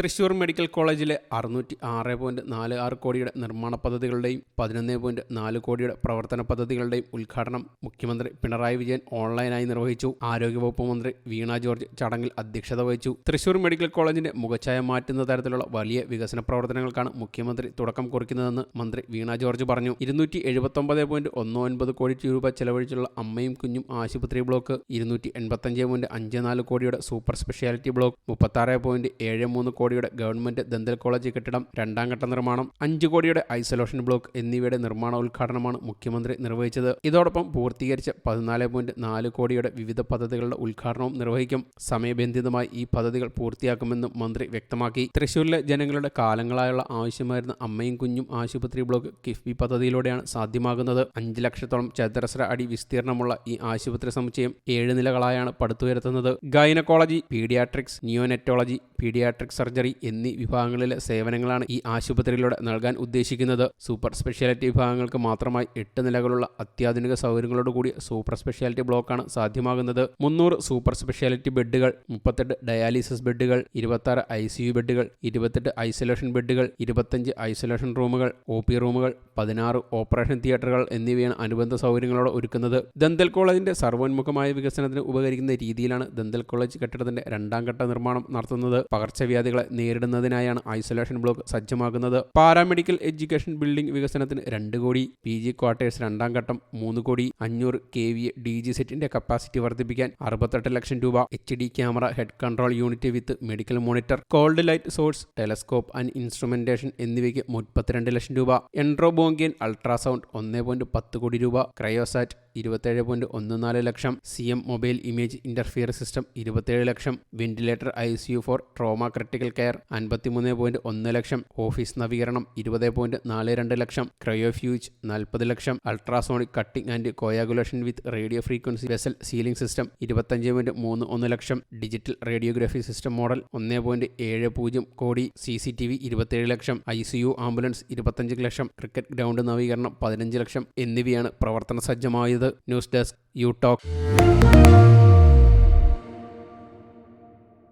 Thrissur medical കോളേജിലെ അറുന്നൂറ്റി ആറ് പോയിന്റ് നാല് ആറ് കോടിയുടെ നിർമ്മാണ പദ്ധതികളുടെയും പതിനൊന്ന് പോയിന്റ് നാല് കോടിയുടെ പ്രവർത്തന പദ്ധതികളുടെയും ഉദ്ഘാടനം മുഖ്യമന്ത്രി പിണറായി വിജയൻ ഓൺലൈനായി നിർവഹിച്ചു. ആരോഗ്യവകുപ്പ് മന്ത്രി വീണ ജോർജ് ചടങ്ങിൽ അധ്യക്ഷത വഹിച്ചു. തൃശൂർ മെഡിക്കൽ കോളേജിന്റെ മുഖച്ഛായ മാറ്റുന്ന തരത്തിലുള്ള വലിയ വികസന പ്രവർത്തനങ്ങൾക്കാണ് മുഖ്യമന്ത്രി തുടക്കം കുറിക്കുന്നതെന്ന് മന്ത്രി വീണ ജോർജ് പറഞ്ഞു. ഇരുന്നൂറ്റി എഴുപത്തൊമ്പത് പോയിന്റ് ഒന്ന് ഒൻപത് കോടി രൂപ ചെലവഴിച്ചുള്ള അമ്മയും കുഞ്ഞും ആശുപത്രി ബ്ലോക്ക് ഇരുന്നൂറ്റി എൺപത്തഞ്ച് പോയിന്റ് അഞ്ച് നാല് കോടിയുടെ സൂപ്പർ സ്പെഷ്യാലിറ്റി ബ്ലോക്ക് മുപ്പത്താറ് പോയിന്റ് ഏഴ് മൂന്ന് കോടിയുടെ ഗവൺമെന്റ് ദന്തൽ കോളേജ് കെട്ടിടം രണ്ടാം ഘട്ട നിർമ്മാണം അഞ്ച് കോടിയുടെ ഐസൊലേഷൻ ബ്ലോക്ക് എന്നിവയുടെ നിർമ്മാണ ഉദ്ഘാടനമാണ് മുഖ്യമന്ത്രി നിർവഹിച്ചത്. ഇതോടൊപ്പം പൂർത്തീകരിച്ച പതിനാല് പോയിന്റ് നാല് കോടിയുടെ വിവിധ പദ്ധതികളുടെ ഉദ്ഘാടനവും നിർവഹിക്കും. സമയബന്ധിതമായി ഈ പദ്ധതികൾ പൂർത്തിയാക്കുമെന്നും മന്ത്രി വ്യക്തമാക്കി. തൃശൂരിലെ ജനങ്ങളുടെ കാലങ്ങളായുള്ള ആവശ്യമായിരുന്ന അമ്മയും കുഞ്ഞും ആശുപത്രി ബ്ലോക്ക് കിഫ്ബി പദ്ധതിയിലൂടെയാണ് സാധ്യമാകുന്നത്. അഞ്ച് ലക്ഷത്തോളം ചതുരശ്ര അടി വിസ്തീർണമുള്ള ഈ ആശുപത്രി സമുച്ചയം ഏഴ് നിലകളായാണ് പടുത്തുയർത്തുന്നത്. Gynaecology paediatrics neonatology paediatric surgery എന്നീ വിഭാഗങ്ങളിലെ സേവനങ്ങളാണ് ഈ ആശുപത്രിയിലൂടെ നൽകാൻ ഉദ്ദേശിക്കുന്നത്. സൂപ്പർ സ്പെഷ്യാലിറ്റി വിഭാഗങ്ങൾക്ക് മാത്രമായി എട്ട് നിലകളുള്ള അത്യാധുനിക സൗകര്യങ്ങളോട് കൂടിയ സൂപ്പർ സ്പെഷ്യാലിറ്റി ബ്ലോക്കാണ് സാധ്യമാകുന്നത്. മുന്നൂറ് സൂപ്പർ സ്പെഷ്യാലിറ്റി ബെഡുകൾ മുപ്പത്തെട്ട് ഡയാലിസിസ് ബെഡുകൾ ഇരുപത്താറ് ഐ സി യു ബെഡുകൾ ഇരുപത്തെട്ട് ഐസൊലേഷൻ ബെഡുകൾ ഇരുപത്തഞ്ച് ഐസൊലേഷൻ റൂമുകൾ ഒ പി റൂമുകൾ പതിനാറ് ഓപ്പറേഷൻ തിയേറ്ററുകൾ എന്നിവയാണ് അനുബന്ധ സൗകര്യങ്ങളോട് ഒരുക്കുന്നത്. ദന്തൽ കോളേജിന്റെ സർവോന്മുഖമായ വികസനത്തിന് ഉപകരിക്കുന്ന രീതിയിലാണ് ദന്തൽ കോളേജ് കെട്ടിടത്തിന്റെ രണ്ടാം ഘട്ട നിർമ്മാണം നടത്തുന്നത്. പകർച്ചവ്യാധികളെ നേരിടുന്നതിനായാണ് ഐസൊലേഷൻ ബ്ലോക്ക് സജ്ജമാക്കുന്നത് പാരാമെഡിക്കൽ എഡ്യൂക്കേഷൻ ബിൽഡിംഗ് വികസനത്തിന് രണ്ട് കോടി പി ജി ക്വാർട്ടേഴ്സ് രണ്ടാം ഘട്ടം മൂന്ന് കോടി അഞ്ഞൂറ് കെ വി ഡി ജി സെറ്റിന്റെ കപ്പാസിറ്റി വർദ്ധിപ്പിക്കാൻ അറുപത്തെട്ട് ലക്ഷം രൂപ H D camera head control unit with medical monitor cold light source telescope and instrumentation എന്നിവയ്ക്ക് മുപ്പത്തിരണ്ട് ലക്ഷം രൂപ. എൻട്രോബോങ്കിയൻ അൾട്രാസൗണ്ട് ഒന്ന് പോയിന്റ് പത്ത് കോടി രൂപ. ക്രയോസാറ്റ് ഇരുപത്തേഴ് പോയിന്റ് ഒന്ന് നാല് lakh. C M mobile image intensifier system ഇരുപത്തേഴ് lakh. Ventilator I C U for trauma critical care അൻപത്തിമൂന്ന് പോയിന്റ് ഒന്ന് ലക്ഷം. ഓഫീസ് നവീകരണം ഇരുപത് പോയിന്റ് നാല് രണ്ട് ലക്ഷം. ക്രയോഫ്യൂജ് നാൽപ്പത് lakh. Ultrasonic cutting and coagulation with radio frequency vessel sealing system ഇരുപത്തഞ്ച് point മൂന്ന് ഒന്ന് lakh. Digital radiography system model ഒന്ന് പോയിന്റ് ഏഴ് പൂജ്യം crore. C C T V ഇരുപത്തേഴ് lakh. I C U ambulance ഇരുപത്തഞ്ച് ലക്ഷം. ക്രിക്കറ്റ് ഗ്രൗണ്ട് നവീകരണം പതിനഞ്ച് ലക്ഷം. എന്നിവയാണ് പ്രവർത്തന സജ്ജമായത് ന്യൂസ് ഡെസ്ക് യു ടോക്ക്